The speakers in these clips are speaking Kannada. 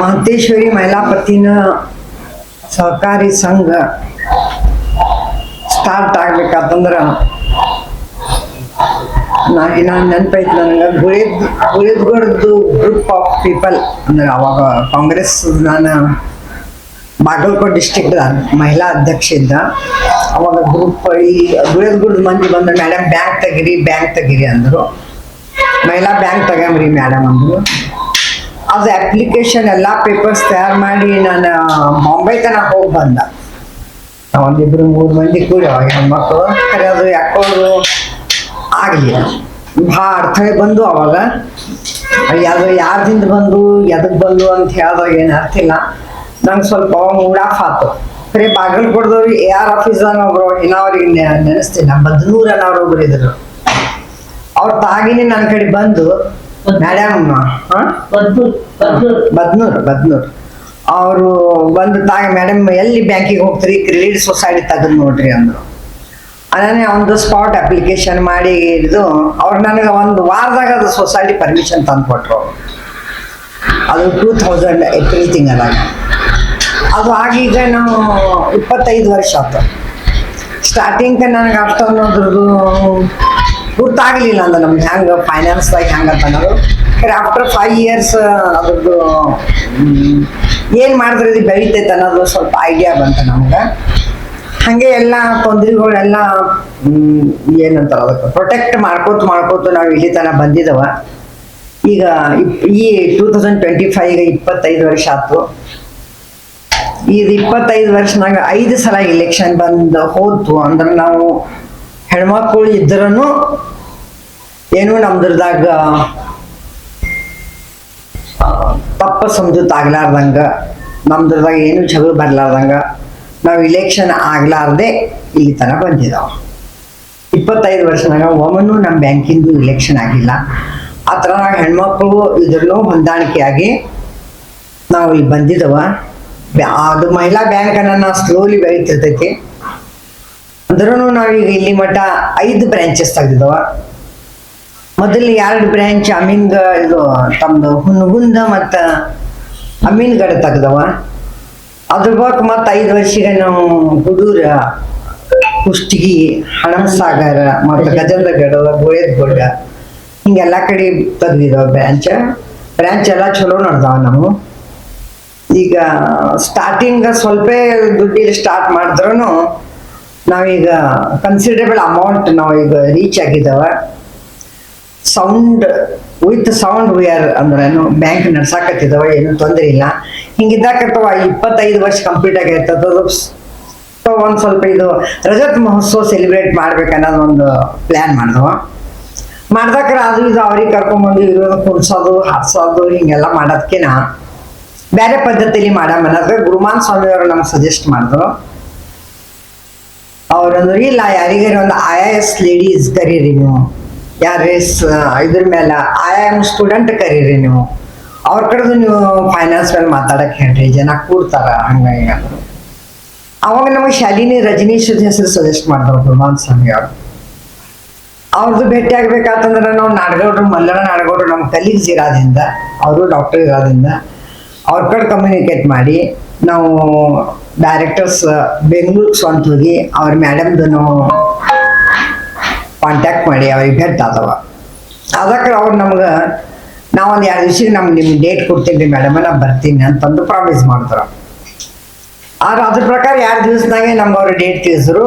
ಮಹಂತೇಶ್ವರಿ ಮಹಿಳಾ ಪತಿನ ಸಹಕಾರಿ ಸಂಘ ಸ್ಟಾರ್ಟ್ ಆಗ್ಬೇಕಂತಂದ್ರ ನಾ ನಾನು ನೆನಪೈತಿ ನನಗೆ ಗುಳಿದ್ ಗುಳಿದ್ಗಡ್ದು ಗ್ರೂಪ್ ಆಫ್ ಪೀಪಲ್ ಅಂದ್ರೆ ಅವಾಗ ಕಾಂಗ್ರೆಸ್ ನಾನು ಬಾಗಲಕೋಟ್ ಡಿಸ್ಟಿಕ್ಟ್ ಮಹಿಳಾ ಅಧ್ಯಕ್ಷ ಇದ್ದ. ಅವಾಗ ಗ್ರೂಪ್ ಈ ಗುಳಿದ್ಗುಡ್ದು ಮಂದಿ ಬಂದ ಮೇಡಮ್ ಬ್ಯಾಂಕ್ ತೆಗಿರಿ ಬ್ಯಾಂಕ್ ತೆಗಿರಿ ಅಂದರು. ಮಹಿಳಾ ಬ್ಯಾಂಕ್ ತಗೊಂಬ್ರಿ ಮೇಡಮ್ ಅಂದರು. ಅದು ಅಪ್ಲಿಕೇಶನ್ ಎಲ್ಲ ಪೇಪರ್ಸ್ ತಯಾರು ಮಾಡಿ ನಾನು ಬಾಂಬೆ ತನಕ ಹೋಗಿ ಬಂದ. ಒಂದಿಬ್ರು ಮೂರು ಮಂದಿ ಕೂಡಿ ಅವಾಗ ಹೆಣ್ಮಕ್ಳು ಖರೆ ಅದು ಯಾಕೋ ಅದು ಆಗಲಿಲ್ಲ. ಭಾಳ ಅರ್ಥಳೆ ಬಂದು ಅವಾಗ. ಅದು ಯಾರ್ದಿಂದ ಬಂದು ಎದಕ್ಕೆ ಬಂದು ಅಂತ ಹೇಳಿದಾಗ ಏನು ಅರ್ಥ ಇಲ್ಲ. ನಂಗೆ ಸ್ವಲ್ಪ ಮೂಡಾಫ್ ಆತು. ಖರೆ ಬಾಗಲಕೋಟದವ್ರು ಎ ಆರ್ ಆಫೀಸರ್ ಒಬ್ರು ಇನ್ನವ್ರಿಗೆ ನೆನೆಸ್ತೀನಿ ನಮ್ಮ ಬದ್ನೂರ ಅನ್ನೋರು ಒಬ್ರು ಇದ್ರು. ಅವ್ರ ತಾಗಿನೇ ನನ್ನ ಕಡೆ ಬಂದು ಮೇಡಮ್ ಹಾಂ? ಬದ್ನೂರ್. ಬದ್ನೂರ್ ಅವರು ಬಂದು ತಾಗ ಮೇಡಮ್ ಎಲ್ಲಿ ಬ್ಯಾಂಕಿಗೆ ಹೋಗ್ತೀರಿ? ಕ್ರೆಡಿಟ್ ಸೊಸೈಟಿ ತೆಗೆದು ನೋಡ್ರಿ ಅಂದರು. ಅದನ್ನೇ ಒಂದು ಸ್ಪಾಟ್ ಅಪ್ಲಿಕೇಶನ್ ಮಾಡಿ ಇದು ಅವ್ರು ನನಗೆ ಒಂದು ವಾರದಾಗ ಅದು ಸೊಸೈಟಿ ಪರ್ಮಿಷನ್ ತಂದು ಕೊಟ್ರು ಅವ್ರು. ಅದು ಟೂ ಥೌಸಂಡ್ ಏಪ್ರಿಲ್ ತಿಂಗಳಾಗ. ಅದು ಆಗೀಗ ನಾವು ಇಪ್ಪತ್ತೈದು ವರ್ಷ ಆಯ್ತು ಸ್ಟಾರ್ಟಿಂಗ್ ನನಗೆ ಅಷ್ಟೊಂದು ಗುರ್ತಾಗಲಿಲ್ಲ ಅಂದ್ರೆ ಅಂದ ನಮ್ಗೆ ಹೆಂಗೆ ಫೈನಾನ್ಸ್ದಾಗ ಹೆಂಗೆ ಅನ್ನೋದು ಆಫ್ಟರ್ ಫೈವ್ ಇಯರ್ಸ್ ಅದ್ರದ್ದು ಏನು ಮಾಡಿದ್ರೆ ಇದು ಬೆಳಿತೈತೆ ಅನ್ನೋದು ಸ್ವಲ್ಪ ಐಡಿಯಾ ಬಂತು ನಮ್ಗೆ. ಹಾಗೆ ಎಲ್ಲ ತೊಂದರೆಗಳೆಲ್ಲ ಏನಂತಾರ ಅದಕ್ಕೆ ಪ್ರೊಟೆಕ್ಟ್ ಮಾಡ್ಕೋತ ಮಾಡ್ಕೋತ ನಾವು ಇಲ್ಲಿ ತನಕ ಬಂದಿದ್ದವ ಈಗ ಈ ಟೂ ತೌಸಂಡ್ ಟ್ವೆಂಟಿ ಫೈವ್ ಇಪ್ಪತ್ತೈದು ವರ್ಷ ಆಯ್ತು ಇದು ಇಪ್ಪತ್ತೈದು ವರ್ಷನಾಗ ಐದು ಸಲ ಇಲೆಕ್ಷನ್ ಬಂದು ಹೋದ್ವು ಅಂದ್ರೆ ನಾವು ಹೆಣ್ಮಕ್ಳು ಇದ್ರೂ ಏನು ನಮ್ದ್ರದಾಗ ತಪ್ಪ ಸಮಜೂತ್ ಆಗ್ಲಾರ್ದಂಗ ನಮ್ದ್ರದಾಗ ಏನು ಜಗಳ ಬರ್ಲಾರ್ದಂಗ, ನಾವು ಇಲೆಕ್ಷನ್ ಆಗ್ಲಾರ್ದೆ ಇಲ್ಲಿ ತನ ಬಂದಿದಾವ. ಇಪ್ಪತ್ತೈದು ವರ್ಷನಾಗ ಒಮ್ಮನೂ ನಮ್ಮ ಬ್ಯಾಂಕಿಂದು ಇಲೆಕ್ಷನ್ ಆಗಿಲ್ಲ. ಆ ಥರ ನಾವು ಹೆಣ್ಮಕ್ಳು ಇದ್ರೂ ಹೊಂದಾಣಿಕೆಯಾಗಿ ನಾವು ಇಲ್ಲಿ ಬಂದಿದ್ದವ ಅದು ಮಹಿಳಾ ಬ್ಯಾಂಕ್ ಅನ್ನ ಸ್ಲೋಲಿ ಬೆಳೀತಿರ್ತೈತಿ. ಅಂದ್ರೂ ನಾವೀಗ ಇಲ್ಲಿ ಮಟ್ಟ ಐದು ಬ್ರಾಂಚಸ್ ತೆಗ್ದಿದ್ದವ ಮೊದಲು ಎರಡು ಬ್ರಾಂಚ್ ಅಮೀನ್ಗ ಇದು ತಮ್ಮದು ಹುನ್ಗುಂದ ಮತ್ತು ಅಮೀನ್ಗಡ ತೆಗ್ದವ. ಅದ್ರ ಬಾಕ್ ಮತ್ತು ಐದು ವರ್ಷಿಗೆ ನಾವು ಹುಡೂರ ಕುಷ್ಟಗಿ, ಹಣಸಾಗರ, ಮತ್ತು ಗಜೇಂದ್ರಗಡ ಗೋಯದ್ಗೌಡ ಹಿಂಗೆಲ್ಲ ಕಡೆ ತೆಗ್ದಿದ್ದಾವ ಬ್ರಾಂಚ್ ಬ್ರ್ಯಾಂಚ್ ಎಲ್ಲ ಚಲೋ ನಡೆದಾವ ನಾವು ಈಗ ಸ್ಟಾರ್ಟಿಂಗ್ ಸ್ವಲ್ಪ ದುಡ್ಡಿಲ್ಲಿ ಸ್ಟಾರ್ಟ್ ಮಾಡಿದ್ರು ನಾವೀಗ ಕನ್ಸಿಡರೇಬಲ್ ಅಮೌಂಟ್ ನಾವು ಈಗ ರೀಚ್ ಆಗಿದ್ದಾವ ಸೌಂಡ್ ವಿತ್ ಸೌಂಡ್ ವೇರ್ ಅಂದ್ರೇನು ಬ್ಯಾಂಕ್ ನಡ್ಸಾಕತ್ತಿದವ, ಏನು ತೊಂದರೆ ಇಲ್ಲ. ಹಿಂಗಿದ್ದಾಕತ್ತವ, ಇಪ್ಪತ್ತೈದು ವರ್ಷ ಕಂಪ್ಲೀಟ್ ಆಗಿರ್ತದ ಒಂದು ಸ್ವಲ್ಪ ಇದು ರಜತ್ ಮಹೋತ್ಸವ ಸೆಲೆಬ್ರೇಟ್ ಮಾಡ್ಬೇಕನ್ನೋದು ಒಂದು ಪ್ಲ್ಯಾನ್ ಮಾಡಿದವ. ಮಾಡ್ದಕ್ರ ಅದು ಇದು ಅವ್ರಿಗೆ ಕರ್ಕೊಂಬಂದು ಇರೋದು ಕುಡ್ಸೋದು ಹಾಡ್ಸೋದು ಹಿಂಗೆಲ್ಲ ಮಾಡೋದಕ್ಕಿನ ಬೇರೆ ಪದ್ಧತಿಲಿ ಮಾಡಮ್ಮ ಅನ್ನೋದ್ರೆ ಗುರುಮಾನ್ ಸ್ವಾಮಿ ಅವರು ನಮ್ಗೆ ಸಜೆಸ್ಟ್ ಮಾಡಿದ್ರು. ಅವ್ರಂದ್ರು ಇಲ್ಲ ಯಾರಿಗಾರ ಒಂದು ಐ ಎ ಎಸ್ ಲೇಡೀಸ್ ಕರೀರಿ ನೀವು. ಯಾರೇ ಇದ್ರ ಮೇಲೆ ಐ ಎಂ ಸ್ಟೂಡೆಂಟ್ ಕರೀರಿ ನೀವು. ಅವ್ರ ಕಡೆದು ನೀವು ಫೈನಾನ್ಸ್ ಮೇಲೆ ಮಾತಾಡಕ್ಕೆ ಹೇಳ್ರಿ, ಜನ ಕೂಡ್ತಾರ ಹಿಂಗ ಅವಾಗ ನಮಗೆ ಶಾಲಿನಿ ರಜನೀಶ್ ಹೆಸರು ಸಜೆಸ್ಟ್ ಮಾಡಿದ್ರು ಗುರುಮಾನ್ ಸ್ವಾಮಿ ಅವರು. ಅವ್ರದ್ದು ಭೇಟಿ ಆಗ್ಬೇಕಾತಂದ್ರೆ ನಾವು ನಾಡಗೌಡ್ರು ಮಲ್ಲರ ನಾಡಗೌಡ್ರು ನಮ್ಮ ಕಲೀಗ್ಸ್ ಇರೋದ್ರಿಂದ ಅವರು ಡಾಕ್ಟರ್ ಇರೋದ್ರಿಂದ ಅವ್ರ ಕಡೆ ಕಮ್ಯುನಿಕೇಟ್ ಮಾಡಿ, ನಾವು ಡೈರೆಕ್ಟರ್ಸ್ ಬೆಂಗಳೂರು ಸ್ವಂತ ಹೋಗಿ ಅವ್ರ ಮೇಡಮ್ದು ನಾವು ಕಾಂಟ್ಯಾಕ್ಟ್ ಮಾಡಿ ಅವ್ರಿಗೆ ಭೇಟ್ ಅದಕ್ಕೆ ಅವ್ರು ನಮ್ಗೆ, ನಾವೊಂದು ಎರಡು ದಿವಸ ನಮ್ಗೆ ನಿಮ್ಗೆ ಡೇಟ್ ಕೊಡ್ತೀನಿ ರೀ ಮೇಡಮ್ ನಾ ಬರ್ತೀನಿ ಅಂತಂದು ಪ್ರಾಮಿಸ್ ಮಾಡ್ತಾರೆ ಆದ್ರೆ ಅದ್ರ ಪ್ರಕಾರ ಎರಡು ದಿವಸದಾಗೆ ನಮ್ಗೆ ಅವ್ರು ಡೇಟ್ ತಿಳಿಸಿದ್ರು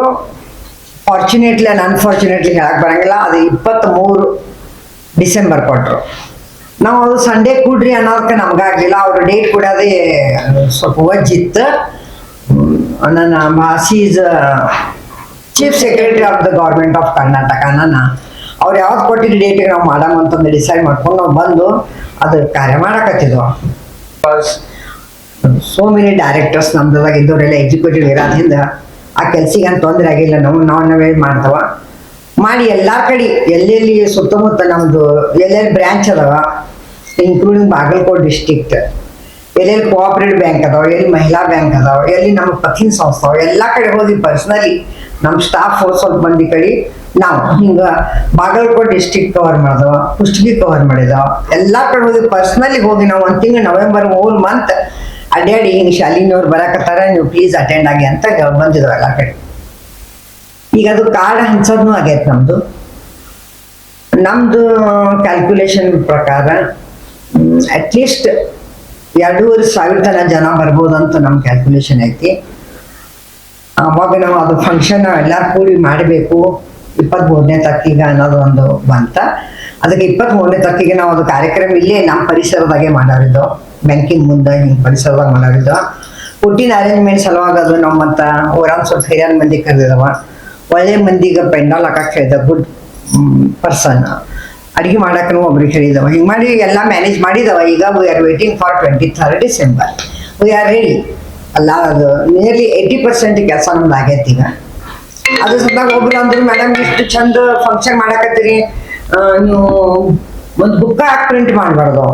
ಫಾರ್ಚುನೇಟ್ಲಿ ಅಂಡ್ ಅನ್ಫಾರ್ಚುನೇಟ್ಲಿ ಹೇಳಕ್ ಬರಂಗಿಲ್ಲ, ಅದು ಇಪ್ಪತ್ತ್ಮೂರು ಡಿಸೆಂಬರ್ ಕೊಟ್ಟರು ನಾವು ಅದು ಸಂಡೇ ಕೂಡ್ರಿ ಅನ್ನೋದಕ್ಕೆ ನಮ್ಗಾಗ್ಲಿಲ್ಲ ಅವ್ರ ಡೇಟ್ ಕೊಡೋದೇ ಸ್ವಲ್ಪ ವಜ್ಜಿತ್ತು. ನನ್ನ is chief secretary of the government of ಕರ್ನಾಟಕನ ಅವ್ರು ಯಾವ್ದು ಕೊಟ್ಟಿದ್ದ ಡೇಟಿಗೆ ನಾವು ಮಾಡಮ್ ಅಂತಂದು ಡಿಸೈಡ್ ಮಾಡ್ಕೊಂಡು ನಾವು ಬಂದು ಅದು ಕಾರ್ಯ ಮಾಡಕತ್ತಿದ್ವು. ಸೋ ಮೆನಿ ಡೈರೆಕ್ಟರ್ಸ್ ನಮ್ದಾಗ ಇದ್ದವರೆಲ್ಲ ಎಜುಕೇಟೆಡ್ ಇರೋದ್ರಿಂದ ಆ ಕೆಲ್ಸಿಗೆ ಅಂತ ತೊಂದರೆ ಆಗಿಲ್ಲ, ನಾವು ನಾವು ನಾವೇ ಮಾಡ್ತವ? ಮಾಡಿ ಎಲ್ಲ ಕಡೆ, ಎಲ್ಲೆಲ್ಲಿ ಸುತ್ತಮುತ್ತ ನಮ್ಮದು ಎಲ್ಲೆಲ್ಲಿ ಬ್ರಾಂಚ್ ಅದಾವ ಇನ್ಕ್ಲೂಡಿಂಗ್ ಬಾಗಲಕೋಟ್ ಡಿಸ್ಟಿಕ್ಟ್ ಎಲ್ಲೆಲ್ಲಿ ಕೋಆಪರೇಟಿವ್ ಬ್ಯಾಂಕ್ ಅದಾವ, ಎಲ್ಲಿ ಮಹಿಳಾ ಬ್ಯಾಂಕ್ ಅದಾವ, ಎಲ್ಲಿ ನಮ್ಮ ಪತ್ತಿನ ಸಂಸ್ಥೆ ಎಲ್ಲ ಕಡೆ ಹೋಗಿ ಪರ್ಸನಲಿ ನಮ್ಮ ಸ್ಟಾಫ್ ಸ್ವಲ್ಪ ಮಂದಿ ಕಡೆ. ನಾವು ಹಿಂಗ ಬಾಗಲಕೋಟೆ ಡಿಸ್ಟಿಕ್ ಕವರ್ ಮಾಡಿದವ, ಕುಷ್ಟಗಿ ಕವರ್ ಮಾಡಿದವ, ಎಲ್ಲ ಕಡೆ ಹೋಗಿ ಪರ್ಸ್ನಲಿ ಹೋಗಿ ನಾವು ಒಂದು ತಿಂಗಳು ನವೆಂಬರ್ ಹೋಲ್ ಮಂತ್ ಅಡ್ಡಾಡಿ ಹಿಂಗೆ ಶಾಲಿನವ್ರು ಬರಾಕತ್ತಾರ, ನೀವು ಪ್ಲೀಸ್ ಅಟೆಂಡ್ ಆಗಿ ಅಂತ ಬಂದಿದ್ರು ಎಲ್ಲ ಕಡೆ. ಈಗ ಅದು ಕಾರ್ಡ್ ಹಂಚೋದ್ನು ಆಗೈತೆ ನಮ್ಮದು ನಮ್ದು ಕ್ಯಾಲ್ಕುಲೇಷನ್ ಪ್ರಕಾರ ಅಟ್ಲೀಸ್ಟ್ ಎರಡೂವರೆ ಸಾವಿರ ತನ ಜನ ಬರ್ಬೋದಂತ ನಮ್ಮ ಕ್ಯಾಲ್ಕುಲೇಷನ್ ಐತಿ. ಅವಾಗ ನಾವು ಅದು ಫಂಕ್ಷನ್ ಎಲ್ಲ ಕೂಡಿ ಮಾಡಬೇಕು ಇಪ್ಪತ್ತ್ಮೂರನೇ ತಕ್ಕಿಗೆ ಅನ್ನೋದು ಒಂದು ಬಂತ. ಅದಕ್ಕೆ ಇಪ್ಪತ್ತ್ಮೂರನೇ ತಕ್ಕಿಗೆ ನಾವು ಅದು ಕಾರ್ಯಕ್ರಮ ಇಲ್ಲೇ ನಮ್ಮ ಪರಿಸರದಾಗೆ ಮಾಡೋರಿದ್ದು ಬ್ಯಾಂಕಿನ ಮುಂದೆ ಹಿಂಗೆ ಪರಿಸರದಾಗ ಮಾಡೋರಿದ್ದು. ಹುಟ್ಟಿನ ಅರೇಂಜ್ಮೆಂಟ್ ಸಲುವಾಗಿ ಅದು ನಮ್ಮಂತ ಊರಾನ್ ಸ್ವಲ್ಪ ಹಿರಿಯರ ಮಂದಿ ಕರೆದಿದವ. ಒಳ್ಳೆ ಮಂದಿಗೆ ಪೆಂಡಾಲ್ ಹಾಕಕ್ಕೆ ಹೇಳಿದ ಗುಡ್ ಪರ್ಸನ್ ಅಡುಗೆ ಮಾಡಕ್ಕೂ ಒಬ್ರಿಗೆ ಹೇಳಿದವ. ಹಿಂಗೆ ಮಾಡಿ ಎಲ್ಲ ಮ್ಯಾನೇಜ್ ಮಾಡಿದವ. ಈಗ we are waiting for twenty third December we are ready ಅಲ್ಲ, ಅದು ನಿಯರ್ಲಿ ಏಯ್ಟಿ ಪರ್ಸೆಂಟ್ ಕೆಲಸ ನಮ್ದು ಆಗೈತಿ ಈಗ. ಅದು ಸದ್ದಾಗ ಒಬ್ರು ಅಂದ್ರು ಮೇಡಮ್ ಇಷ್ಟು ಚಂದ ಫಂಕ್ಷನ್ ಮಾಡಕತ್ತೀರಿ. ನೀವು ಒಂದು ಬುಕ್ಕ ಹಾಕಿ ಪ್ರಿಂಟ್ ಮಾಡಬಾರ್ದು.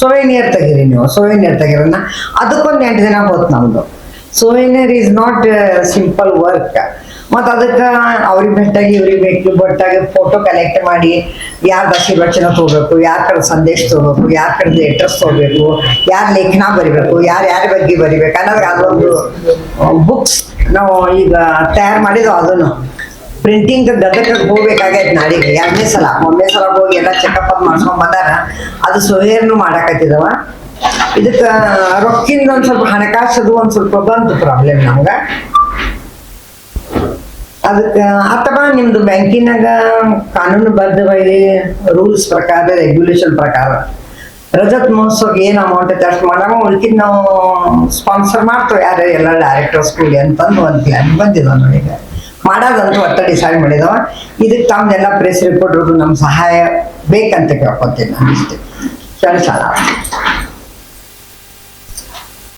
ಸೋವೇನಿಯರ್ ತೆಗೀರಿ ನೀವು. ಸೋವೇನಿಯರ್ ತೆಗೀರನ್ನ. ಅದಕ್ಕೊಂದು ಎಂಟು ದಿನ ಹೋತ್ ನಮ್ದು. Souvenir is not simple work ಮತ್ತು ಅದಕ್ಕೆ ಅವ್ರಿಗೆ ಭೇಟಾಗಿ ಇವ್ರಿಗೆ ಭೇಟಿ ಬಟ್ಟಾಗಿ ಫೋಟೋ ಕಲೆಕ್ಟ್ ಮಾಡಿ ಯಾರ ಆಶೀರ್ವಚನ ತಗೋಬೇಕು, ಯಾರ ಕಡೆ ಸಂದೇಶ ತಗೋಬೇಕು, ಯಾರ ಕಡೆ ಅಡ್ರೆಸ್ ತಗೋಬೇಕು, ಯಾರ ಲೇಖನ ಬರಿಬೇಕು, ಯಾರು ಯಾರ ಬಗ್ಗೆ ಬರಿಬೇಕು ಅನ್ನೋದ್ರ ಅದೊಂದು ಬುಕ್ಸ್ ನಾವು ಈಗ ತಯಾರು ಮಾಡಿದ್ವು ಅದನ್ನು. ಪ್ರಿಂಟಿಂಗ್ ಗದಗಕ್ಕೆ ಹೋಗ್ಬೇಕಾಗೈತೆ ನಾಳೆಗೆ, ಎರಡನೇ ಸಲ. ಒಂದನೇ ಸಲ ಹೋಗಿ ಎಲ್ಲ ಚೆಕಪ್ ಅದು ಮಾಡ್ಸ್ಕೊಂಡ್ ಬಂದಾರ. ಅದು ಸೊಹೇರ್ನು ಮಾಡಾಕತ್ತಿದವ. ಇದಕ್ಕೆ ರೊಕ್ಕಿಂದ ಒಂದು ಸ್ವಲ್ಪ ಹಣಕಾಸದು ಒಂದು ಸ್ವಲ್ಪ ಬಂತು ಪ್ರಾಬ್ಲಮ್ ನಮ್ಗೆ. ಅದಕ್ಕೆ ಅಥವಾ ನಿಮ್ದು ಬ್ಯಾಂಕಿನಾಗ ಕಾನೂನುಬದ್ಧವಾಗಿ ರೂಲ್ಸ್ ಪ್ರಕಾರ ರೆಗ್ಯುಲೇಷನ್ ಪ್ರಕಾರ ರಜತ್ ಮಹೋತ್ಸವಕ್ಕೆ ಏನು ಅಮೌಂಟ್ ಐತೆ ಅಷ್ಟು ಮಾಡಾಗ ಉಳ್ಕಿದ್ ನಾವು ಸ್ಪಾನ್ಸರ್ ಮಾಡ್ತೇವೆ. ಯಾರು ಎಲ್ಲ ಡೈರೆಕ್ಟರ್ ಸ್ಕೂಲ್ಗೆ ಅಂತಂದು ಒಂದು ಪ್ಲ್ಯಾನ್ ಬಂದಿಲ್ಲ ನೋಡಿದ ಮಾಡೋದಂತೂ ಒಟ್ಟ ಡಿಸೈಡ್ ಮಾಡಿದವ. ಇದಕ್ಕೆ ತಮ್ದೆಲ್ಲ ಪ್ರೆಸ್ ರಿಪೋರ್ಟ್ ನಮ್ಮ ಸಹಾಯ ಬೇಕಂತ ಕೇಳ್ಕೊತೀನಿ ನಾನು ಇಷ್ಟೇ. ಕೆಲಸ